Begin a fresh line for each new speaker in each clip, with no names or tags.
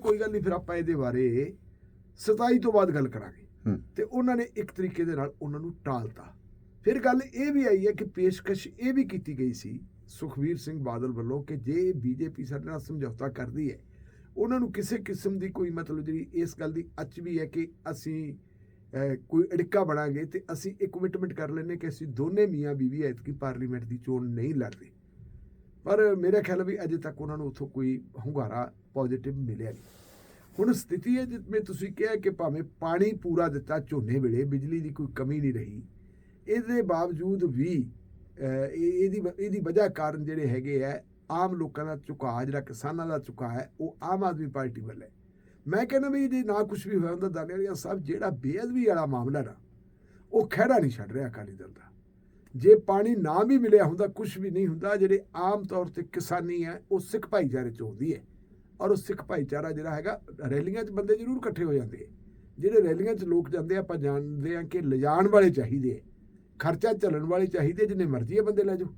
ਕੋਈ ਗੱਲ ਨਹੀਂ ਫਿਰ ਆਪਾਂ ਇਹਦੇ ਬਾਰੇ 27 ਤੋਂ ਬਾਅਦ ਗੱਲ ਕਰਾਂਗੇ। ਤੇ ਉਹਨਾਂ ਨੇ ਇੱਕ ਤਰੀਕੇ ਦੇ ਨਾਲ ਉਹਨਾਂ ਨੂੰ ਟਾਲਤਾ। ਫਿਰ ਗੱਲ ਇਹ ਵੀ ਆਈ ਹੈ ਕਿ ਪੇਸ਼ਕਸ਼ ਇਹ ਵੀ ਕੀਤੀ ਗਈ ਸੀ ਸੁਖਵੀਰ ਸਿੰਘ ਬਾਦਲ ਵੱਲੋਂ ਕਿ ਜੇ ਬੀਜੇਪੀ ਸਾਡੇ ਨਾਲ ਸਮਝੌਤਾ ਕਰਦੀ ਹੈ ਉਹਨਾਂ ਨੂੰ ਕਿਸੇ ਕਿਸਮ ਦੀ ਕੋਈ ਮਤਲਬ ਜਿਹੜੀ ਇਸ ਗੱਲ ਦੀ ਅੱਚ ਵੀ ਹੈ ਕਿ ਅਸੀਂ ਕੋਈ ਅੜਿੱਕਾ ਬਣਾਂਗੇ ਤੇ ਅਸੀਂ ਇੱਕ ਕਮਿਟਮੈਂਟ ਕਰ ਲੈਨੇ ਕਿ ਅਸੀਂ ਦੋਨੇ ਮੀਆਂ ਬੀਵੀ ਐਤਕੀ ਪਾਰਲੀਮੈਂਟ ਦੀ ਚੋਣ ਨਹੀਂ ਲੜਦੇ। ਪਰ ਮੇਰਾ ਖਿਆਲ ਵੀ ਅਜੇ ਤੱਕ ਉਹਨਾਂ ਨੂੰ ਉੱਥੋਂ ਕੋਈ ਹੁੰਗਾਰਾ ਪੋਜ਼ਿਟਿਵ ਮਿਲਿਆ ਨਹੀਂ। ਹੁਣ ਸਥਿਤੀ ਹੈ ਜਿਵੇਂ ਤੁਸੀਂ ਕਿਹਾ ਕਿ ਭਾਵੇਂ ਪਾਣੀ ਪੂਰਾ ਦਿੱਤਾ ਝੋਨੇ ਵੇਲੇ, ਬਿਜਲੀ ਦੀ ਕੋਈ ਕਮੀ ਨਹੀਂ ਰਹੀ, ਇਹਦੇ ਬਾਵਜੂਦ ਵੀ ਇਹ- ਇਹਦੀ ਇਹਦੀ ਵਜ੍ਹਾ ਕਾਰਨ ਜਿਹੜੇ ਹੈਗੇ ਆ, ਆਮ ਲੋਕਾਂ ਦਾ ਝੁਕਾਅ, ਜਿਹੜਾ ਕਿਸਾਨਾਂ ਦਾ ਝੁਕਾਅ ਹੈ, ਉਹ ਆਮ ਆਦਮੀ ਪਾਰਟੀ ਵੱਲ ਹੈ। ਮੈਂ ਕਹਿੰਦਾ ਵੀ ਜੇ ਨਾ ਕੁਝ ਵੀ ਹੋਇਆ ਹੁੰਦਾ ਦਾਨੇਲੀਆ ਸਾਹਿਬ ਜਿਹੜਾ ਬੇਅਦਬੀ ਵਾਲਾ ਮਾਮਲਾ ਨਾ, ਉਹ ਖਹਿੜਾ ਨਹੀਂ ਛੱਡ ਰਿਹਾ ਅਕਾਲੀ ਦਲ ਦਾ। ਜੇ ਪਾਣੀ ਨਾ ਵੀ ਮਿਲਿਆ ਹੁੰਦਾ ਕੁਝ ਵੀ ਨਹੀਂ ਹੁੰਦਾ, ਜਿਹੜੇ ਆਮ ਤੌਰ ਤੇ ਕਿਸਾਨੀ ਹੈ, ਉਹ ਸਿੱਖ ਭਾਈਚਾਰੇ ਚ ਹੁੰਦੀ ਹੈ। ਔਰ ਉਹ ਸਿੱਖ ਭਾਈਚਾਰਾ ਜਿਹੜਾ ਹੈਗਾ, ਰੈਲੀਆਂ 'ਚ ਬੰਦੇ ਜ਼ਰੂਰ ਇਕੱਠੇ ਹੋ ਜਾਂਦੇ ਆ ਜਿਹੜੇ ਰੈਲੀਆਂ 'ਚ ਲੋਕ ਜਾਂਦੇ ਆਪਾਂ ਜਾਣਦੇ ਆ ਕਿ ਲਿਜਾਣ ਵਾਲੇ ਚਾਹੀਦੇ ਆ ਖਰਚਾ ਚੱਲਣ ਵਾਲੇ ਚਾਹੀਦੇ ਜਿੰਨੇ ਮਰਜ਼ੀ ਇਹ ਬੰਦੇ ਲੈ ਜਾਓ।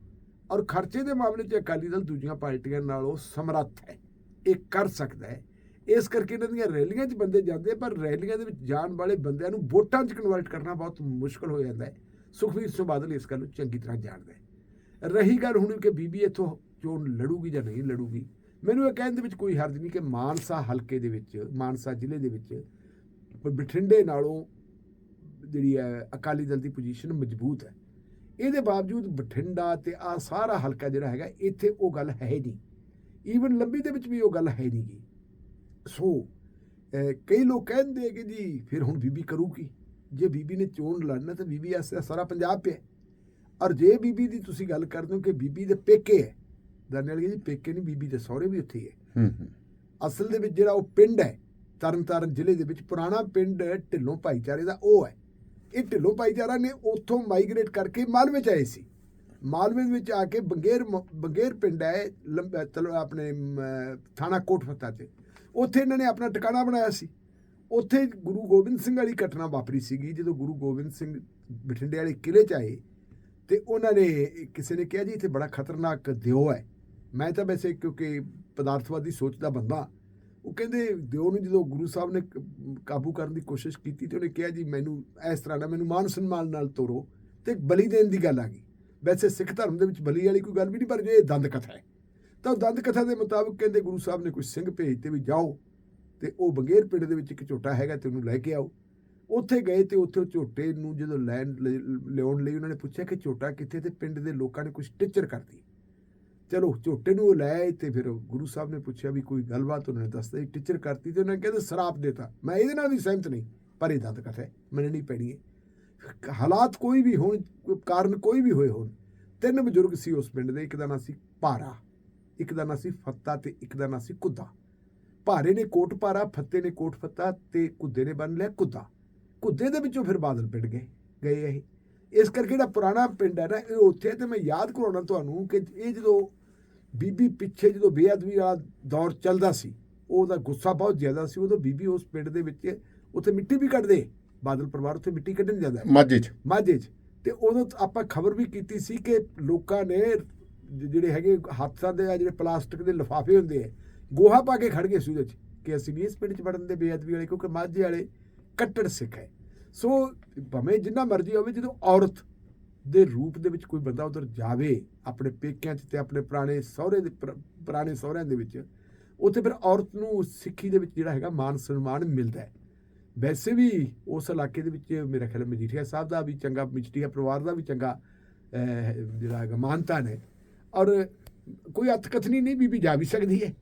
ਔਰ ਖਰਚੇ ਦੇ ਮਾਮਲੇ 'ਚ ਅਕਾਲੀ ਦਲ ਦੂਜੀਆਂ ਪਾਰਟੀਆਂ ਨਾਲੋਂ ਸਮਰੱਥ ਹੈ, ਇਹ ਕਰ ਸਕਦਾ ਹੈ। ਇਸ ਕਰਕੇ ਇਹਨਾਂ ਦੀਆਂ ਰੈਲੀਆਂ 'ਚ ਬੰਦੇ ਜਾਂਦੇ ਪਰ ਰੈਲੀਆਂ ਦੇ ਵਿੱਚ ਜਾਣ ਵਾਲੇ ਬੰਦਿਆਂ ਨੂੰ ਵੋਟਾਂ 'ਚ ਕਨਵਰਟ ਕਰਨਾ ਬਹੁਤ ਮੁਸ਼ਕਲ ਹੋ ਜਾਂਦਾ ਹੈ। ਸੁਖਵੀਰ ਸਿੰਘ ਬਾਦਲ ਇਸ ਗੱਲ ਨੂੰ ਚੰਗੀ ਤਰ੍ਹਾਂ ਜਾਣਦਾ ਹੈ। ਰਹੀ ਗੱਲ ਹੁਣ ਕਿ ਬੀਬੀ ਇੱਥੋਂ ਚੋਣ ਲੜੂਗੀ ਜਾਂ ਨਹੀਂ ਲੜੂਗੀ, ਮੈਨੂੰ ਇਹ ਕਹਿਣ ਦੇ ਵਿੱਚ ਕੋਈ ਹਰਜ ਨਹੀਂ ਕਿ ਮਾਨਸਾ ਹਲਕੇ ਦੇ ਵਿੱਚ, ਮਾਨਸਾ ਜ਼ਿਲ੍ਹੇ ਦੇ ਵਿੱਚ ਬਠਿੰਡੇ ਨਾਲੋਂ ਜਿਹੜੀ ਹੈ ਅਕਾਲੀ ਦਲ ਦੀ ਪੋਜੀਸ਼ਨ ਮਜ਼ਬੂਤ ਹੈ। ਇਹਦੇ ਬਾਵਜੂਦ ਬਠਿੰਡਾ ਤੇ ਆ ਸਾਰਾ ਹਲਕਾ ਜਿਹੜਾ ਹੈਗਾ, ਇੱਥੇ ਉਹ ਗੱਲ ਹੈ ਨਹੀਂ। ਈਵਨ ਲੰਬੀ ਦੇ ਵਿੱਚ ਵੀ ਉਹ ਗੱਲ ਹੈ ਨਹੀਂ ਗੀ। ਸੋ ਕਈ ਲੋਕ ਕਹਿੰਦੇ ਕਿ ਜੀ, ਫਿਰ ਹੁਣ ਬੀਬੀ ਕਰੂਗੀ। ਜੇ ਬੀਬੀ ਨੇ ਚੋਣ ਲੜਨਾ ਤਾਂ ਬੀਬੀ ਐਸਾ ਸਾਰਾ ਪੰਜਾਬ ਪਿਆ ਔਰ ਜੇ ਬੀਬੀ ਦੀ ਤੁਸੀਂ ਗੱਲ ਕਰਦੇ ਹੋ ਕਿ ਬੀਬੀ ਦੇ ਪੇਕੇ ਹੈ ਦਰਨਲ ਜੀ ਪੇਕੇ ਨਹੀਂ ਬੀਬੀ ਦੇ ਸਹੁਰੇ ਵੀ ਉੱਥੇ ਹੀ ਹੈ।
ਹੂੰ ਹੂੰ।
ਅਸਲ ਦੇ ਵਿੱਚ ਜਿਹੜਾ ਉਹ ਪਿੰਡ ਹੈ ਤਰਨਤਾਰਨ ਜ਼ਿਲ੍ਹੇ ਦੇ ਵਿੱਚ ਪੁਰਾਣਾ ਪਿੰਡ ਢਿੱਲੋਂ ਭਾਈਚਾਰੇ ਦਾ ਉਹ ਹੈ। ਇਹ ਢਿੱਲੋਂ ਭਾਈਚਾਰਾ ਨੇ ਉੱਥੋਂ ਮਾਈਗ੍ਰੇਟ ਕਰਕੇ ਮਾਲਵੇ ਚ ਆਏ ਸੀ। ਮਾਲਵੇ ਵਿੱਚ ਆ ਕੇ ਬੰਗੇਰ ਬੰਗੇਰ ਪਿੰਡ ਹੈ ਆਪਣੇ ਥਾਣਾ ਕੋਟਫੱਤਾ ਤੇ। ਉੱਥੇ ਇਹਨਾਂ ਨੇ ਆਪਣਾ ਟਿਕਾਣਾ ਬਣਾਇਆ ਸੀ। ਉੱਥੇ ਗੁਰੂ ਗੋਬਿੰਦ ਸਿੰਘ ਵਾਲੀ ਘਟਨਾ ਵਾਪਰੀ ਸੀਗੀ, ਜਦੋਂ ਗੁਰੂ ਗੋਬਿੰਦ ਸਿੰਘ ਬਠਿੰਡੇ ਵਾਲੇ ਕਿਲੇ ਚ ਆਏ ਤੇ ਉਹਨਾਂ ਨੇ ਕਿਸੇ ਨੇ ਕਿਹਾ ਜੀ, ਇੱਥੇ ਬੜਾ ਖਤਰਨਾਕ ਦਿਓ ਹੈ। ਮੈਂ ਤਾਂ ਵੈਸੇ ਕਿਉਂਕਿ ਪਦਾਰਥਵਾਦੀ ਸੋਚ ਦਾ ਬੰਦਾ, ਉਹ ਕਹਿੰਦੇ ਦਿਓ ਨੂੰ ਜਦੋਂ ਗੁਰੂ ਸਾਹਿਬ ਨੇ ਕਾਬੂ ਕਰਨ ਦੀ ਕੋਸ਼ਿਸ਼ ਕੀਤੀ ਤੇ ਉਹਨੇ ਕਿਹਾ ਜੀ, ਮੈਨੂੰ ਇਸ ਤਰ੍ਹਾਂ ਨਾ, ਮੈਨੂੰ ਮਾਨ ਸਨਮਾਨ ਨਾਲ ਤੋਰੋ। ਤੇ ਬਲੀ ਦੇਣ ਦੀ ਗੱਲ ਆ ਗਈ। ਵੈਸੇ ਸਿੱਖ ਧਰਮ ਦੇ ਵਿੱਚ ਬਲੀ ਵਾਲੀ ਕੋਈ ਗੱਲ ਵੀ ਨਹੀਂ, ਪਰ ਜੇ ਇਹ ਦੰਦ ਕਥਾ ਹੈ, ਤਾਂ ਉਹ ਦੰਦ ਕਥਾ ਦੇ ਮੁਤਾਬਕ ਕਹਿੰਦੇ ਗੁਰੂ ਸਾਹਿਬ ਨੇ ਕੋਈ ਸਿੰਘ ਭੇਜਤੇ ਵੀ ਜਾਓ। ਤੇ ਉਹ ਬਗੇਰ ਪਿੰਡ ਦੇ ਵਿੱਚ ਇੱਕ ਝੋਟਾ ਹੈਗਾ ਤੇ ਉਹਨੂੰ ਲੈ ਕੇ ਆਓ। ਉੱਥੇ ਗਏ ਤੇ ਉੱਥੇ ਉਹ ਝੋਟੇ ਨੂੰ ਜਦੋਂ ਲੈਣ ਲ- ਲਿਆਉਣ ਲਈ ਉਹਨਾਂ ਨੇ ਪੁੱਛਿਆ ਕਿ ਝੋਟਾ ਕਿੱਥੇ ਤੇ ਪਿੰਡ ਦੇ ਲੋਕਾਂ ਨੇ ਕੁਝ ਟਿੱਚਰ ਕਰਤੀ ਚਲੋ ਝੋਟੇ ਨੂੰ ਉਹ ਲੈ ਆਏ ਤੇ ਫਿਰ ਗੁਰੂ ਸਾਹਿਬ ਨੇ ਪੁੱਛਿਆ ਵੀ ਕੋਈ ਗੱਲਬਾਤ ਉਹਨਾਂ ਨੇ ਦੱਸਦਾ ਜੀ ਟੀਚਰ ਕਰਤੀ ਤੇ ਉਹਨਾਂ ਨੇ ਕਹਿੰਦੇ ਸਰਾਪ ਦੇਤਾ। ਮੈਂ ਇਹਦੇ ਨਾਲ ਵੀ ਸਹਿਮਤ ਨਹੀਂ, ਪਰ ਇਹ ਦੰਦ ਕਥਾ ਹੈ, ਮੰਨਣੀ ਪੈਣੀ ਹੈ। ਹਾਲਾਤ ਕੋਈ ਵੀ ਹੋਣ ਕਾਰਨ ਕੋਈ ਵੀ ਹੋਏ ਹੋਣ, ਤਿੰਨ ਬਜ਼ੁਰਗ ਸੀ ਉਸ ਪਿੰਡ ਦੇ, ਇੱਕ ਦਾ ਨਾਂ ਸੀ ਪਾਰਾ, ਇੱਕ ਦਾ ਨਾਂ ਸੀ ਫੱਤਾ ਤੇ ਇੱਕ ਦਾ ਨਾਂ ਸੀ ਕੁੱਦਾ। ਭਾਰੇ ਨੇ ਕੋਟ ਭਾਰਾ ਫੱਤੇ ਨੇ ਕੋਟ ਫੱਤਾ ਤੇ ਕੁੱਦੇ ਨੇ ਬੰਨ ਲਿਆ ਕੁੱਦਾ ਕੁੱਦੇ ਦੇ ਵਿੱਚੋਂ ਫਿਰ ਬਾਦਲ ਪਿੰਡ ਗਏ ਗਏ ਇਹ। ਇਸ ਕਰਕੇ ਜਿਹੜਾ ਪੁਰਾਣਾ ਪਿੰਡ ਹੈ ਨਾ ਇਹ ਉੱਥੇ ਤੇ ਮੈਂ ਯਾਦ ਕਰਾਉਣਾ ਤੁਹਾਨੂੰ ਕਿ ਇਹ ਜਦੋਂ ਬੀਬੀ ਪਿੱਛੇ ਜਦੋਂ ਬੇਅਦਬੀ ਵਾਲਾ ਦੌਰ ਚੱਲਦਾ ਸੀ ਉਹਦਾ ਗੁੱਸਾ ਬਹੁਤ ਜ਼ਿਆਦਾ ਸੀ ਉਦੋਂ ਬੀਬੀ ਉਸ ਪਿੰਡ ਦੇ ਵਿੱਚ ਉੱਥੇ ਮਿੱਟੀ ਵੀ ਕੱਢਦੇ ਬਾਦਲ ਪਰਿਵਾਰ ਉੱਥੇ ਮਿੱਟੀ ਕੱਢਣ ਜਾਂਦਾ
ਮਾਝੇ ਚ।
ਮਾਝੇ 'ਚ। ਤੇ ਉਦੋਂ ਆਪਾਂ ਖਬਰ ਵੀ ਕੀਤੀ ਸੀ ਕਿ ਲੋਕਾਂ ਨੇ ਜਿਹੜੇ ਹੈਗੇ ਹੱਥਾਂ ਦੇ ਆ ਜਿਹੜੇ ਪਲਾਸਟਿਕ ਦੇ ਲਿਫਾਫੇ ਹੁੰਦੇ ਆ ਗੋਹਾ ਪਾ ਕੇ ਖੜ ਗਏ ਸੀ ਉਹਦੇ 'ਚ ਕਿ ਅਸੀਂ ਨਹੀਂ ਇਸ ਪਿੰਡ 'ਚ ਵੜਨ ਦੇ ਬੇਅਦਬੀ ਵਾਲੇ, ਕਿਉਂਕਿ ਮਾਝੇ ਵਾਲੇ ਕੱਟੜ ਸਿੱਖ ਹੈ। ਸੋ ਭਾਵੇਂ ਜਿੰਨਾ ਮਰਜ਼ੀ ਹੋਵੇ, ਜਦੋਂ ਔਰਤ ਦੇ ਰੂਪ ਦੇ ਵਿੱਚ ਕੋਈ ਬੰਦਾ ਉਧਰ ਜਾਵੇ ਆਪਣੇ ਪੇਕਿਆਂ 'ਚ ਤੇ ਆਪਣੇ ਪੁਰਾਣੇ ਸਹੁਰੇ ਦੇ, ਪੁਰ- ਪੁਰਾਣੇ ਸਹੁਰਿਆਂ ਦੇ ਵਿੱਚ, ਉੱਥੇ ਫਿਰ ਔਰਤ ਨੂੰ ਸਿੱਖੀ ਦੇ ਵਿੱਚ ਜਿਹੜਾ ਹੈਗਾ ਮਾਨ ਸਨਮਾਨ ਮਿਲਦਾ ਹੈ। ਵੈਸੇ ਵੀ ਉਸ ਇਲਾਕੇ ਦੇ ਵਿੱਚ ਮੇਰਾ ਖਿਆਲ ਮਜੀਠੀਆ ਸਾਹਿਬ ਦਾ ਵੀ ਚੰਗਾ, ਮਜੀਠੀਆ ਪਰਿਵਾਰ ਦਾ ਵੀ ਚੰਗਾ ਜਿਹੜਾ ਹੈਗਾ ਮਾਨਤਾ ਨੇ। ਔਰ ਕੋਈ ਅਤਕਥਨੀ ਨਹੀਂ ਬੀਬੀ ਜਾ ਵੀ ਸਕਦੀ ਹੈ।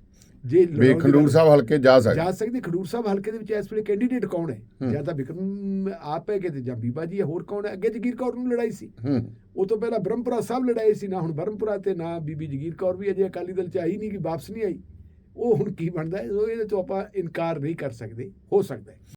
ਜੇ
ਵੀ ਖੰਡੂਰ ਸਾਹਿਬ ਹਲਕੇ ਜਾ ਸਕਦੇ।
ਜਾ ਸਕਦੀ ਖਡੂਰ ਸਾਹਿਬ ਹਲਕੇ ਦੇ ਵਿੱਚ ਇਸ ਵੇਲੇ ਕੈਂਡੀਡੇਟ ਕੌਣ ਹੈ। ਜਾਂ ਤਾਂ ਵਿਕਰਮ ਆਪ ਹੈ ਕਿ ਤੇ ਜਾਂ ਬੀਬਾ ਜੀ ਹੈ ਹੋਰ ਕੌਣ ਹੈ? ਅੱਗੇ ਜਗੀਰ ਕੌਰ ਨੂੰ ਲੜਾਈ ਸੀ। ਉਹ ਤੋਂ ਪਹਿਲਾਂ ਬ੍ਰਹਮਪੁਰਾ ਸਾਹਿਬ ਲੜਾਈ ਸੀ ਨਾ ਹੁਣ ਬ੍ਰਹਮਪੁਰਾ ਤੇ ਨਾ ਬੀਬੀ ਜਗੀਰ ਕੌਰ ਵੀ ਅਜੇ ਅਕਾਲੀ ਦਲ ਚ ਆਈ ਨਹੀਂ ਕਿ ਵਾਪਸ ਨਹੀਂ ਆਈ। ਉਹ ਹੁਣ ਕੀ ਬਣਦਾ ਹੈ? ਇਹਦੇ ਤੋਂ ਆਪਾਂ ਇਨਕਾਰ ਨਹੀਂ ਕਰ ਸਕਦੇ ਹੋ ਸਕਦਾ ਹੈ।